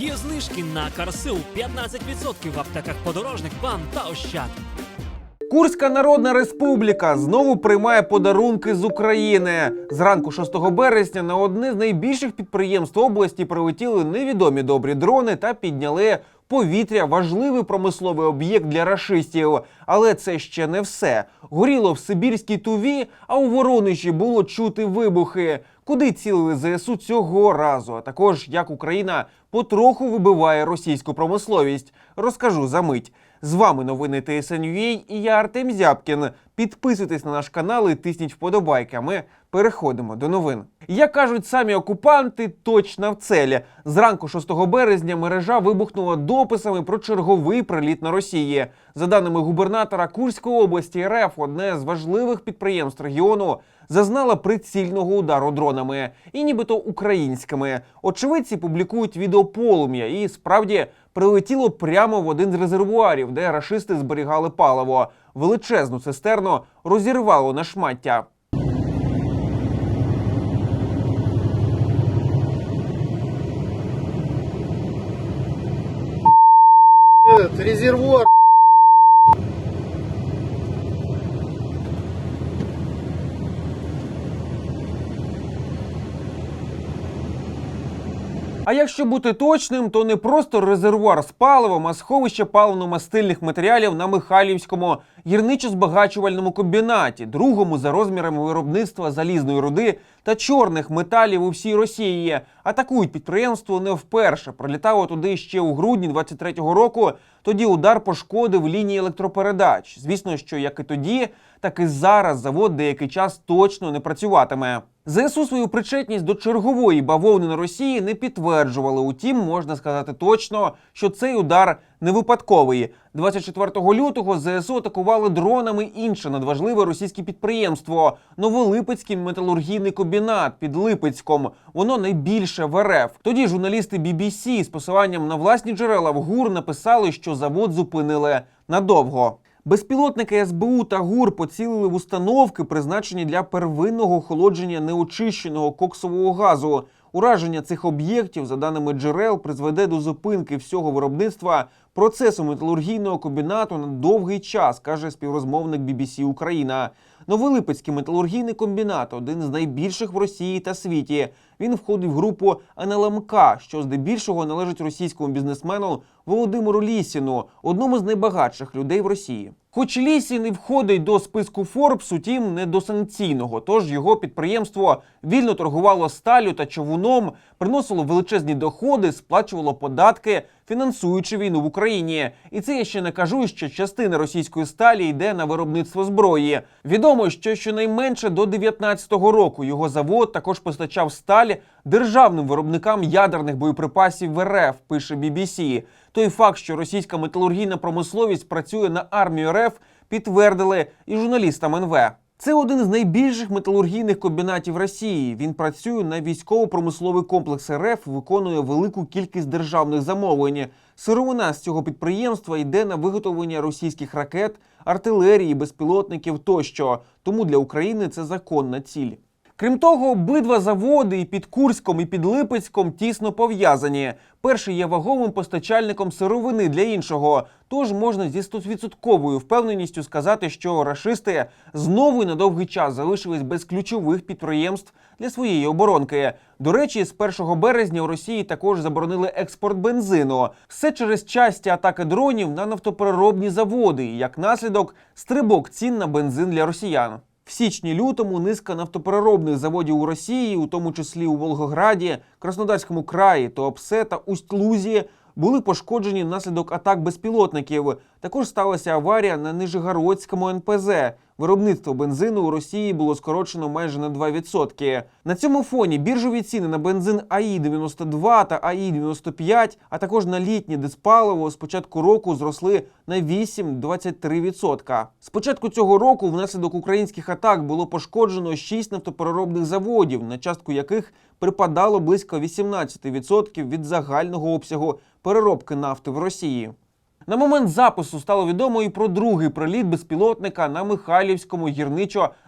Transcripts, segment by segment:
Є знижки на Карсил 15% в аптеках подорожник, бам та ощад. Курська Народна Республіка знову приймає подарунки з України. Зранку 6 березня на одне з найбільших підприємств області прилетіли невідомі добрі дрони та підняли повітря важливий промисловий об'єкт для рашистів. Але це ще не все. Горіло в Сибірській туві, а у Воронежі було чути вибухи. Куди цілили ЗСУ цього разу? А також як Україна потроху вибиває російську промисловість. Розкажу за мить. З вами новини ТСНЮА і я Артем Зябкін. Підписуйтесь на наш канал і тисніть вподобайки. А ми переходимо до новин. Як кажуть самі окупанти, точно в целі. Зранку 6 березня мережа вибухнула дописами про черговий приліт на Росії. За даними губернатора Курської області РФ, одне з важливих підприємств регіону зазнала прицільного удару дронами і нібито українськими. Очевидці публікують відео полум'я і справді прилетіло прямо в один з резервуарів, де рашисти зберігали паливо. Величезну цистерну розірвало на шмаття. Этот резервуар. А якщо бути точним, то не просто резервуар з паливом, а сховище паливно-мастильних матеріалів на Михайлівському гірничо-збагачувальному комбінаті, другому за розмірами виробництва залізної руди та чорних металів у всій Росії. Атакують підприємство не вперше. Прилітало туди ще у грудні 23-го року. Тоді удар пошкодив лінії електропередач. Звісно, що як і тоді, так і зараз завод деякий час точно не працюватиме. ЗСУ свою причетність до чергової бавовни на Росії не підтверджували. Утім, можна сказати точно, що цей удар не випадковий. 24 лютого ЗСУ атакували дронами інше надважливе російське підприємство Новолипецький металургійний комбінат під Липецьком. Воно найбільше в РФ. Тоді журналісти BBC з посиланням на власні джерела в ГУР написали, що завод зупинили надовго. Безпілотники СБУ та ГУР поцілили в установки, призначені для первинного охолодження неочищеного коксового газу. Ураження цих об'єктів, за даними джерел, призведе до зупинки всього виробництва процесу металургійного комбінату на довгий час, каже співрозмовник BBC Україна. Новолипецький металургійний комбінат один з найбільших в Росії та світі. Він входить в групу НЛМК, що здебільшого належить російському бізнесмену Володимиру Лісіну, одному з найбагатших людей в Росії. Хоч Лісін і входить до списку Форбс, утім не до санкційного, тож його підприємство вільно торгувало сталю та човуном, приносило величезні доходи, сплачувало податки, фінансуючи війну в Україні. І це я ще не кажу, що частина російської сталі йде на виробництво зброї. Відомо, що щонайменше до 19-го року його завод також постачав сталь державним виробникам ядерних боєприпасів в РФ, пише BBC. Той факт, що російська металургійна промисловість працює на армію РФ, підтвердили і журналістам НВ. Це один з найбільших металургійних комбінатів Росії. Він працює на військово-промисловий комплекс РФ, виконує велику кількість державних замовлень. Сировина з цього підприємства йде на виготовлення російських ракет, артилерії, безпілотників тощо. Тому для України це законна ціль. Крім того, обидва заводи і під Курськом, і під Липецьком тісно пов'язані. Перший є ваговим постачальником сировини для іншого. Тож можна зі 100% впевненістю сказати, що рашисти знову і на довгий час залишились без ключових підприємств для своєї оборонки. До речі, з 1 березня у Росії також заборонили експорт бензину. Все через часті атаки дронів на нафтопереробні заводи. і, Як наслідок, стрибок цін на бензин для росіян. В січні-лютому низка нафтопереробних заводів у Росії, у тому числі у Волгограді, Краснодарському краї, Туапсе та Усть-Лузі, були пошкоджені внаслідок атак безпілотників. Також сталася аварія на Нижегородському НПЗ. Виробництво бензину у Росії було скорочено майже на 2%. На цьому фоні біржові ціни на бензин АІ 92 та АІ 95, а також на літнє диспаливо з початку року зросли на 8-23%. З початку цього року внаслідок українських атак було пошкоджено 6 нафтопереробних заводів, на частку яких припадало близько 18% від загального обсягу переробки нафти в Росії. На момент запису стало відомо і про другий приліт безпілотника на Михайлівському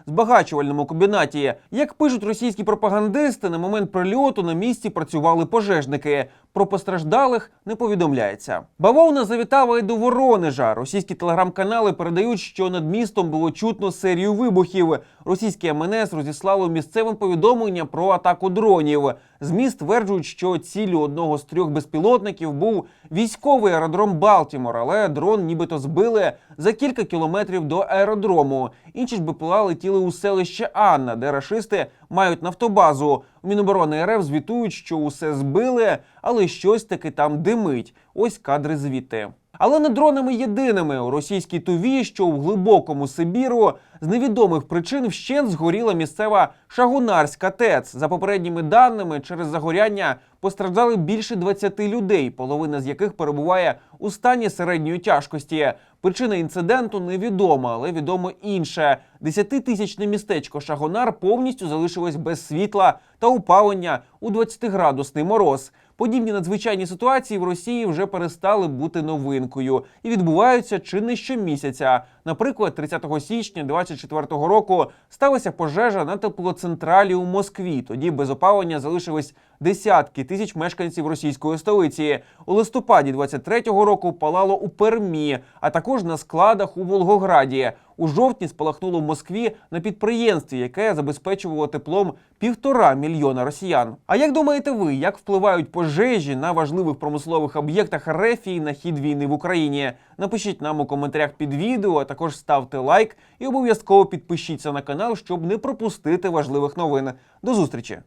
гірничо-збагачувальному комбінаті. Як пишуть російські пропагандисти, на момент прильоту на місці працювали пожежники. Про постраждалих не повідомляється. Бавовна завітала і до Воронежа. Російські телеграм-канали передають, що над містом було чутно серію вибухів. Російське МНС розіслало місцевим повідомлення про атаку дронів. ЗМІ стверджують, що ціллю одного з трьох безпілотників був військовий аеродром Балтімор, але дрон нібито збили за кілька кілометрів до аеродрому. Інші ж БПЛА летіли у селище Анна, де рашисти мають нафтобазу. У Міноборони РФ звітують, що усе збили, але щось таки там димить. Ось кадри звідти. Але не дронами єдиними у російській туві, що в глибокому Сибіру, з невідомих причин вщент згоріла місцева Шагунарська ТЕЦ. За попередніми даними, через загоряння постраждали більше 20 людей, половина з яких перебуває у стані середньої тяжкості. Причина інциденту невідома, але відомо інше: десятитисячне містечко Шагонар повністю залишилось без світла та опалення у 20-градусний мороз. Подібні надзвичайні ситуації в Росії вже перестали бути новинкою і відбуваються чи не щомісяця. Наприклад, 30 січня 24 року сталася пожежа на теплоцентралі у Москві. Тоді без опалення залишились десятки тисяч мешканців російської столиці. У листопаді 23-го року палало у Пермі, а також на складах у Волгограді. У жовтні спалахнуло в Москві на підприємстві, яке забезпечувало теплом півтора мільйона росіян. А як думаєте ви, як впливають пожежі на важливих промислових об'єктах РФ на хід війни в Україні? Напишіть нам у коментарях під відео, а також ставте лайк і обов'язково підпишіться на канал, щоб не пропустити важливих новин. До зустрічі!